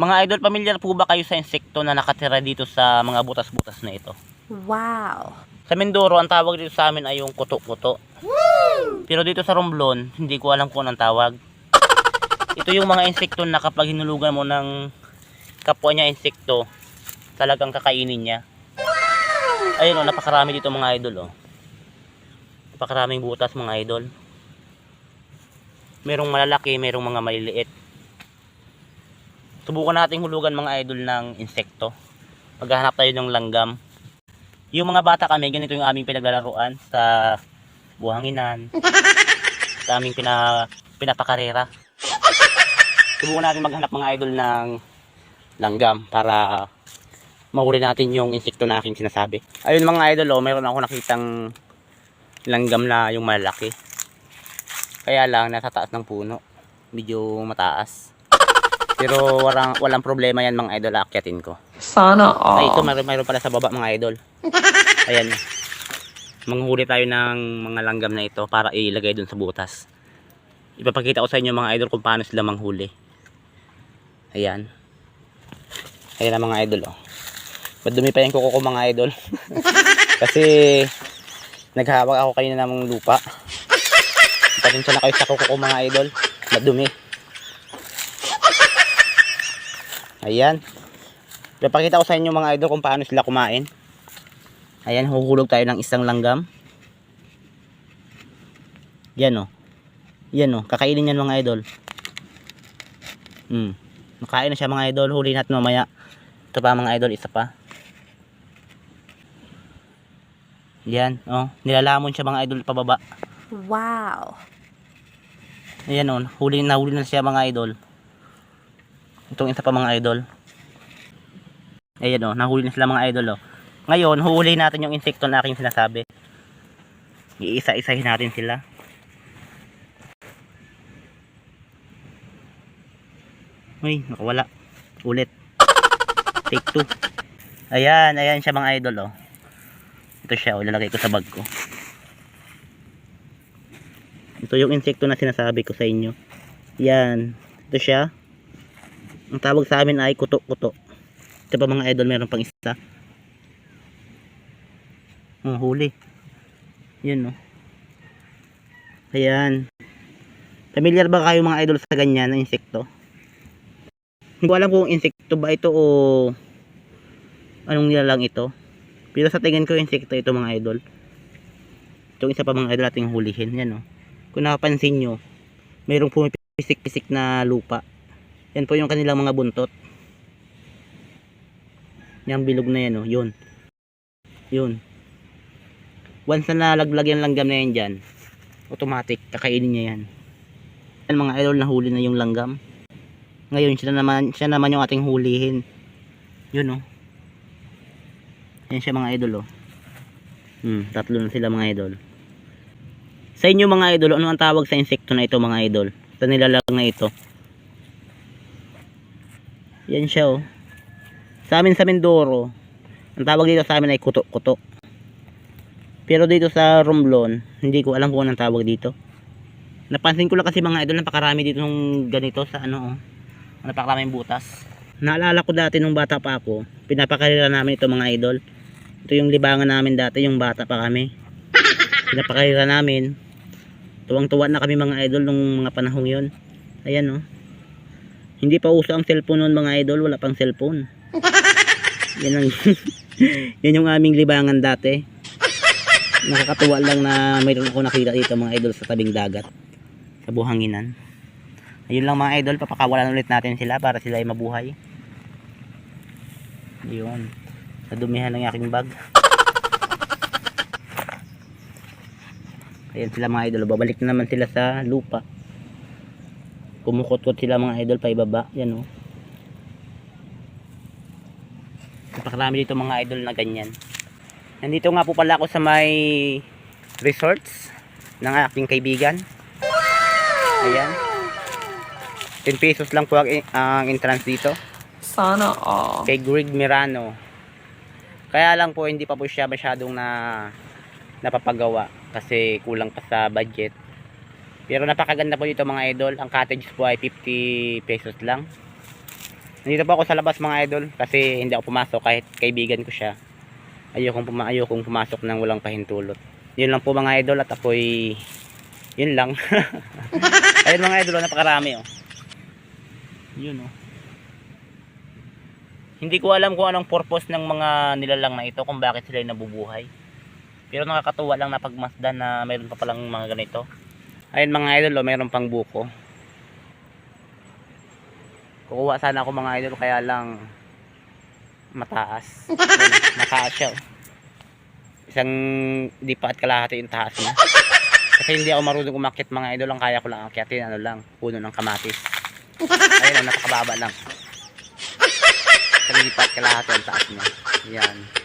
Mga idol, pamilyar po ba kayo sa insekto na nakatira dito sa mga butas-butas na ito? Wow. Sa Mindoro, ang tawag dito sa amin ay yung kuto-kuto. Pero dito sa Romblon, hindi ko alam kung anong tawag. Ito yung mga insekto na kapag hinulugan mo ng kapwa niya insekto, talagang kakainin niya. Ayun o, napakarami dito mga idol o. Napakaraming butas mga idol. Merong malalaki, merong mga maliliit. Subukan nating hulugan mga idol ng insekto. Maghahanap tayo ng langgam. Yung mga bata kami, ganito yung aming pinaglalaroan sa buhanginan. sa aming pina, pinapakarera. Subukan natin maghanap mga idol ng langgam para mahuli natin yung insekto na aking sinasabi. Ayun mga idol, oh, mayroon ako nakitang langgam na yung malaki. Kaya lang, nasa taas ng puno. Medyo mataas. Pero walang, walang problema yan mga idol, aakyatin ko. Sana Ay, ito all. mayroon, mayroon pala sa baba mga idol. Ayan. Manghuli tayo ng mga langgam na ito para ilagay dun sa butas. Ipapakita ko sa inyo mga idol kung paano sila manghuli. Ayan. Ayan ang mga idol oh. Madumi pa yung kuko ko mga idol. Kasi naghahawak ako kayo ng lupa. Pasensya na kayo sa kuko ko mga idol. Madumi. Ayan. Ipapakita ko sa inyo mga idol kung paano sila kumain. Ayan, huhulog tayo ng isang langgam. Yan o. Yan o, kakainin yan mga idol. Hmm. Nakain na siya mga idol. Huli natin mamaya. Ito pa mga idol, isa pa. Yan, oh. Nilalamon siya mga idol pababa. Wow. Ayan o, huli na huli na siya mga idol. Itong isa pa mga idol. Ayan o, nahuli na sila mga idol o. Ngayon, huhuli natin yung insekto na aking sinasabi. Iisa-isahin natin sila. Uy, nakawala. Ulit. Take two. Ayan, ayan siya mga idol oh. Ito siya, oh, lalagay ko sa bag ko. Ito yung insekto na sinasabi ko sa inyo. Yan. Ito siya. Ang tawag sa amin ay kuto-kuto. Ito pa mga idol, meron pang isa. Oh, huli. Yan oh. Ayan. Familiar ba kayo mga idol sa ganyan na insekto? Hindi ko alam kung insekto ba ito o anong nilalang ito. Pero sa tingin ko insekto ito mga idol. Itong isa pa mga idol ating hulihin. Yan oh. Kung napapansin nyo, mayroong pumipisik-pisik na lupa. Yan po yung kanilang mga buntot. Yung bilog na yan oh. Yun. Yun. Once na nalaglag yung langgam na yan dyan, automatic, kakainin niya yan. Yan mga idol, nahuli na yung langgam. Ngayon, siya naman, siya naman yung ating hulihin. Yun oh. Yan siya mga idol oh. Hmm, tatlo na sila mga idol. Sa inyo mga idol, ano ang tawag sa insekto na ito mga idol? Sa nilalang na ito. Yan siya oh. Sa amin sa Mindoro, ang tawag dito sa amin ay kuto-kuto. Pero dito sa Romblon, hindi ko alam kung anong tawag dito. Napansin ko lang kasi mga idol, napakarami dito ng ganito sa ano oh. Napakaraming butas. Naalala ko dati nung bata pa ako, pinapakarira namin ito mga idol. Ito yung libangan namin dati, yung bata pa kami. Pinapakarira namin. Tuwang-tuwa na kami mga idol nung mga panahong yon. Ayan oh. Hindi pa uso ang cellphone noon mga idol, wala pang cellphone. Yan ang yan yung aming libangan dati. Nakakatuwa lang na mayroon ako nakita dito mga idol sa tabing dagat. Sa buhanginan. Ayun lang mga idol, papakawalan ulit natin sila para sila ay mabuhay. Yun. Nadumihan ng aking bag. Ayan sila mga idol, babalik na naman sila sa lupa. Kumukot-kot sila mga idol pa ibaba. Yan oh. Napakarami dito mga idol na ganyan. Nandito nga po pala ako sa may resorts ng aking kaibigan. Ayan. 10 pesos lang po ang, ang entrance dito. Sana all. Kay Greg Mirano. Kaya lang po hindi pa po siya masyadong na napapagawa kasi kulang pa sa budget. Pero napakaganda po dito mga idol. Ang cottage po ay 50 pesos lang. Nandito po ako sa labas mga idol kasi hindi ako pumasok kahit kaibigan ko siya. Ayokong, puma ayokong pumasok nang walang pahintulot. Yun lang po mga idol at ako'y yun lang. Ayun mga idol, oh, napakarami oh. Yun oh. Hindi ko alam kung anong purpose ng mga nilalang na ito kung bakit sila ay nabubuhay. Pero nakakatuwa lang na pagmasdan na mayroon pa palang mga ganito. Ayun mga idol, oh, mayroon pang buko. Kukuha sana ako mga idol kaya lang mataas. Ayun, mataas siya. oh. Isang di pa at kalahati yung taas niya. Kasi hindi ako marunong umakyat mga idol. Ang kaya ko lang akyatin ano lang, puno ng kamatis. Ayun, oh, napakababa lang. Kasi di pa at kalahati ang taas niya. Yan.